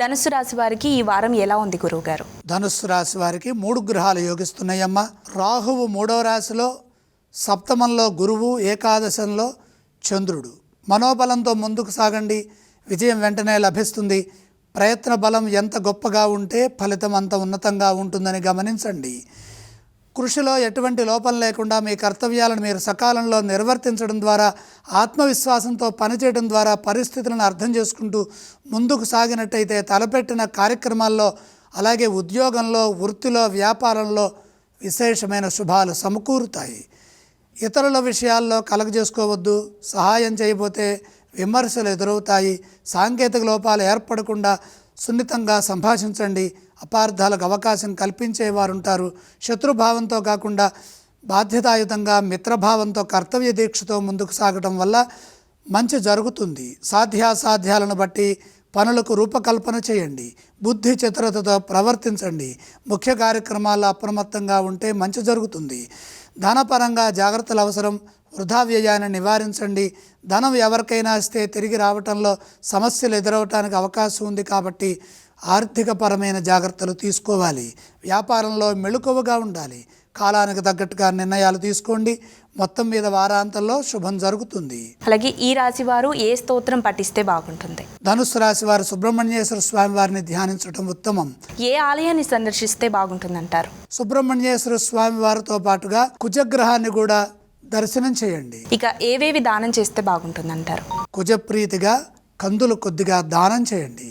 ధనుసు రాశి వారికి ఈ వారం ఎలా ఉంది గురువు గారు ధనుసు రాశి వారికి మూడు గ్రహాలు యోగిస్తున్నాయమ్మ. రాహువు మూడవ రాశిలో సప్తమంలో గురువు ఏకాదశంలో చంద్రుడు. మనోబలంతో ముందుకు సాగండి. విజయం వెంటనే లభిస్తుంది. ప్రయత్న బలం ఎంత గొప్పగా ఉంటే ఫలితం అంత ఉన్నతంగా ఉంటుందని గమనించండి. కృషిలో ఎటువంటి లోపం లేకుండా మీ కర్తవ్యాలను మీరు సకాలంలో నిర్వర్తించడం ద్వారా ఆత్మవిశ్వాసంతో పనిచేయడం ద్వారా పరిస్థితులను అర్థం చేసుకుంటూ ముందుకు సాగినట్టయితే తలపెట్టిన కార్యక్రమాల్లో అలాగే ఉద్యోగంలో వృత్తిలో వ్యాపారంలో విశేషమైన శుభాలు సమకూరుతాయి. ఇతరుల విషయాల్లో కలగజేసుకోవద్దు. సహాయం చేయబోతే విమర్శలు ఎదురవుతాయి. సాంకేతిక లోపాలు ఏర్పడకుండా సున్నితంగా సంభాషించండి. అపార్థాలకు అవకాశం కల్పించేవారు ఉంటారు శత్రుభావంతో కాకుండా బాధ్యతాయుతంగా మిత్రభావంతో కర్తవ్య దీక్షతో ముందుకు సాగడం వల్ల మంచి జరుగుతుంది. సాధ్యాసాధ్యాలను బట్టి పనులకు రూపకల్పన చేయండి. బుద్ధి చతురతతో ప్రవర్తించండి. ముఖ్య కార్యక్రమాల్లో అప్రమత్తంగా ఉంటే మంచి జరుగుతుంది. ధనపరంగా జాగ్రత్తలు అవసరం. వృధా వ్యయాన్ని నివారించండి. ధనం ఎవరికైనా ఇస్తే తిరిగి రావటంలో సమస్యలు ఎదురవటానికి అవకాశం ఉంది కాబట్టి ఆర్థికపరమైన జాగ్రత్తలు తీసుకోవాలి. వ్యాపారంలో మెళుకువగా ఉండాలి. కాలానికి తగ్గట్టుగా నిర్ణయాలు తీసుకోండి. మొత్తం మీద వారాంతంలో శుభం జరుగుతుంది. అలాగే ఈ రాశి వారు ఏ స్తోత్రం పఠిస్తే బాగుంటుంది? ధనుస్సు రాశి వారు సుబ్రహ్మణ్యేశ్వర స్వామి వారిని ధ్యానించడం ఉత్తమం. ఏ ఆలయాన్ని సందర్శిస్తే బాగుంటుందంటారు? సుబ్రహ్మణ్యేశ్వర స్వామి వారితో పాటుగా కుజగ్రహాన్ని కూడా దర్శనం చేయండి. ఇక ఏవేవి దానం చేస్తే బాగుంటుందంటారు? కుజప్రీతిగా కందులు కొద్దిగా దానం చేయండి.